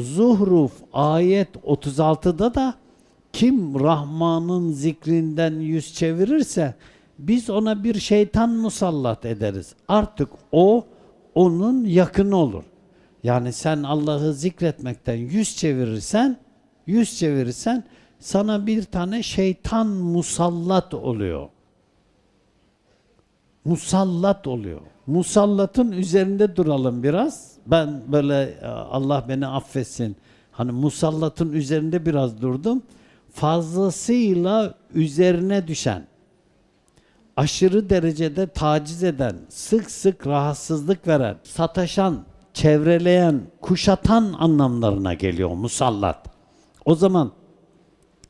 Zuhruf ayet 36'da da kim Rahman'ın zikrinden yüz çevirirse biz ona bir şeytan musallat ederiz. Artık o onun yakını olur. Yani sen Allah'ı zikretmekten yüz çevirirsen, yüz çevirirsen sana bir tane şeytan musallat oluyor. Musallat oluyor. Musallatın üzerinde duralım biraz. Ben böyle e, Allah beni affetsin. Hani musallatın üzerinde biraz durdum. Fazlasıyla üzerine düşen, aşırı derecede taciz eden, sık sık rahatsızlık veren, sataşan, çevreleyen, kuşatan anlamlarına geliyor musallat. O zaman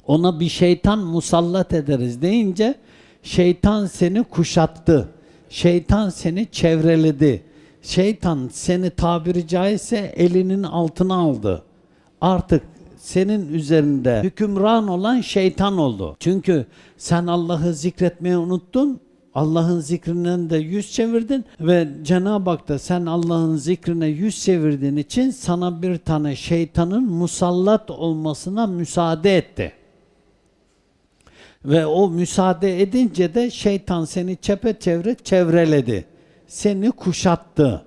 ona bir şeytan musallat ederiz deyince şeytan seni kuşattı. Şeytan seni çevreledi. Şeytan seni tabiri caizse elinin altına aldı. Artık senin üzerinde hükümran olan şeytan oldu. Çünkü sen Allah'ı zikretmeyi unuttun. Allah'ın zikrinden de yüz çevirdin ve Cenab-ı Hak da sen Allah'ın zikrine yüz çevirdiğin için sana bir tane şeytanın musallat olmasına müsaade etti. Ve o müsaade edince de şeytan seni çepeçevre çevreledi. Seni kuşattı.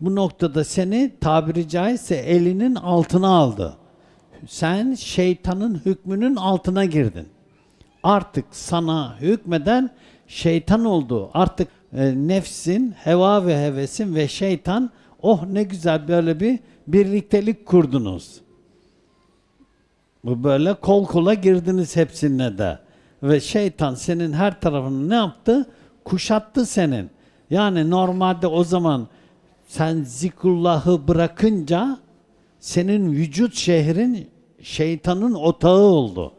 Bu noktada seni tabiri caizse elinin altına aldı. Sen şeytanın hükmünün altına girdin. Artık sana hükmeden şeytan oldu. Artık e, nefsin, heva ve hevesin ve şeytan oh ne güzel böyle bir birliktelik kurdunuz. Bu böyle kol kola girdiniz hepsine de. Ve şeytan senin her tarafını ne yaptı? Kuşattı senin. Yani normalde o zaman sen zikrullahı bırakınca senin vücut şehrin şeytanın otağı oldu.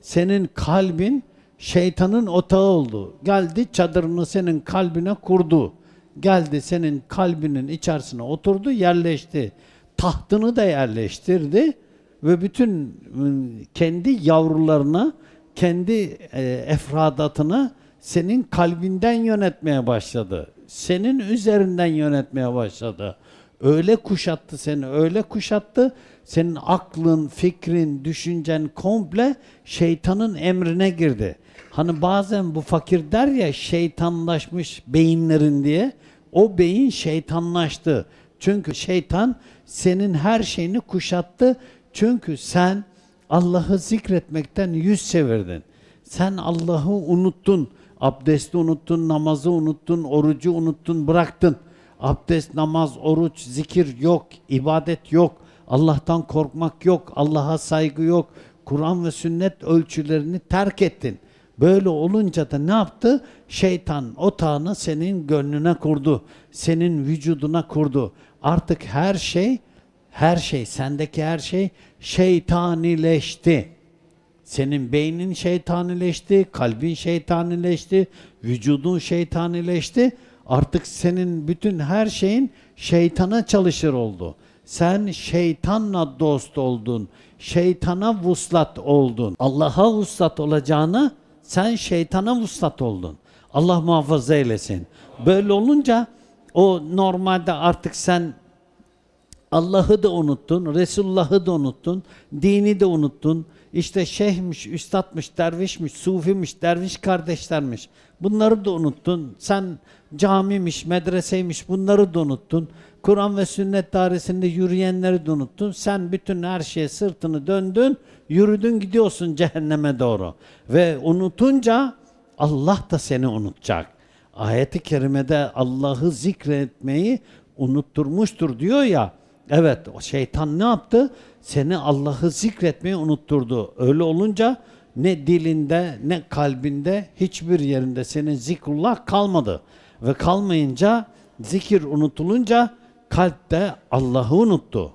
Senin kalbin şeytanın otağı oldu. Geldi çadırını senin kalbine kurdu. Geldi senin kalbinin içerisine oturdu, yerleşti. Tahtını da yerleştirdi ve bütün ıı, kendi yavrularını, kendi e, efradatını senin kalbinden yönetmeye başladı. Senin üzerinden yönetmeye başladı. Öyle kuşattı seni, öyle kuşattı. Senin aklın, fikrin, düşüncen komple şeytanın emrine girdi. Hani bazen bu fakir der ya şeytanlaşmış beyinlerin diye. O beyin şeytanlaştı. Çünkü şeytan senin her şeyini kuşattı. Çünkü sen Allah'ı zikretmekten yüz çevirdin. Sen Allah'ı unuttun. Abdesti unuttun, namazı unuttun, orucu unuttun, bıraktın. Abdest, namaz, oruç, zikir yok, ibadet yok. Allah'tan korkmak yok, Allah'a saygı yok. Kur'an ve sünnet ölçülerini terk ettin. Böyle olunca da ne yaptı? Şeytan otağını senin gönlüne kurdu. Senin vücuduna kurdu. Artık her şey, her şey, sendeki her şey şeytanileşti. Senin beynin şeytanileşti, kalbin şeytanileşti, vücudun şeytanileşti. Artık senin bütün her şeyin şeytana çalışır oldu. Sen şeytanla dost oldun. Şeytana vuslat oldun. Allah'a vuslat olacağını sen şeytana vuslat oldun. Allah muhafaza eylesin. Böyle olunca o normalde artık sen Allah'ı da unuttun, Resulullah'ı da unuttun, dini de unuttun. İşte şeyhmiş, üstadmış, dervişmiş, sufimiş, derviş kardeşlermiş. Bunları da unuttun. Sen camimiş, medreseymiş bunları da unuttun. Kur'an ve sünnet dairesinde yürüyenleri de unuttun. Sen bütün her şeye sırtını döndün, yürüdün gidiyorsun cehenneme doğru. Ve unutunca Allah da seni unutacak. Ayet-i kerimede Allah'ı zikretmeyi unutturmuştur diyor ya. Evet o şeytan ne yaptı? Seni Allah'ı zikretmeyi unutturdu. Öyle olunca ne dilinde ne kalbinde hiçbir yerinde senin zikrullah kalmadı. Ve kalmayınca zikir unutulunca kalpte Allah'ı unuttu.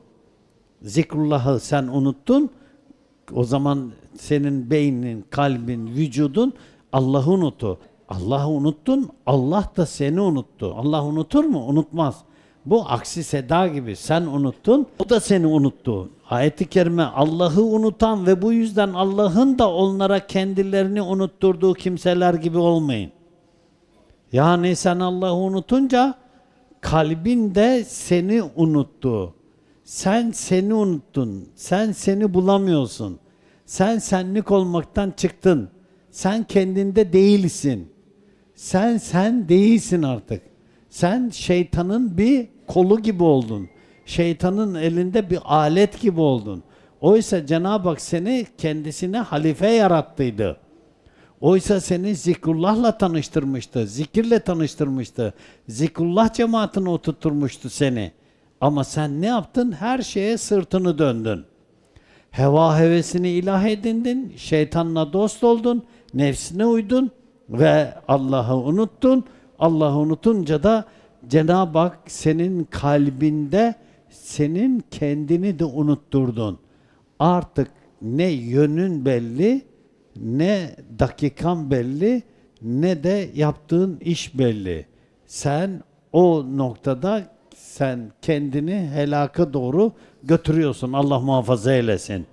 Zikrullah'ı sen unuttun. O zaman senin beynin, kalbin, vücudun Allah'ı unuttu. Allah'ı unuttun, Allah da seni unuttu. Allah unutur mu? Unutmaz. Bu aksi seda gibi. Sen unuttun, o da seni unuttu. Ayet-i kerime Allah'ı unutan ve bu yüzden Allah'ın da onlara kendilerini unutturduğu kimseler gibi olmayın. Yani sen Allah'ı unutunca kalbin de seni unuttu. Sen seni unuttun. Sen seni bulamıyorsun. Sen senlik olmaktan çıktın. Sen kendinde değilsin. Sen sen değilsin artık. Sen şeytanın bir kolu gibi oldun. Şeytanın elinde bir alet gibi oldun. Oysa Cenab-ı Hak seni kendisine halife yarattıydı. Oysa seni zikrullahla tanıştırmıştı, zikirle tanıştırmıştı. Zikrullah cemaatine oturtmuştu seni. Ama sen ne yaptın? Her şeye sırtını döndün. Heva hevesini ilah edindin, şeytanla dost oldun, nefsine uydun ve Allah'ı unuttun. Allah'ı unutunca da Cenab-ı Hak senin kalbinde senin kendini de unutturdun. Artık ne yönün belli, ne dakikan belli, ne de yaptığın iş belli. Sen o noktada sen kendini helaka doğru götürüyorsun. Allah muhafaza eylesin.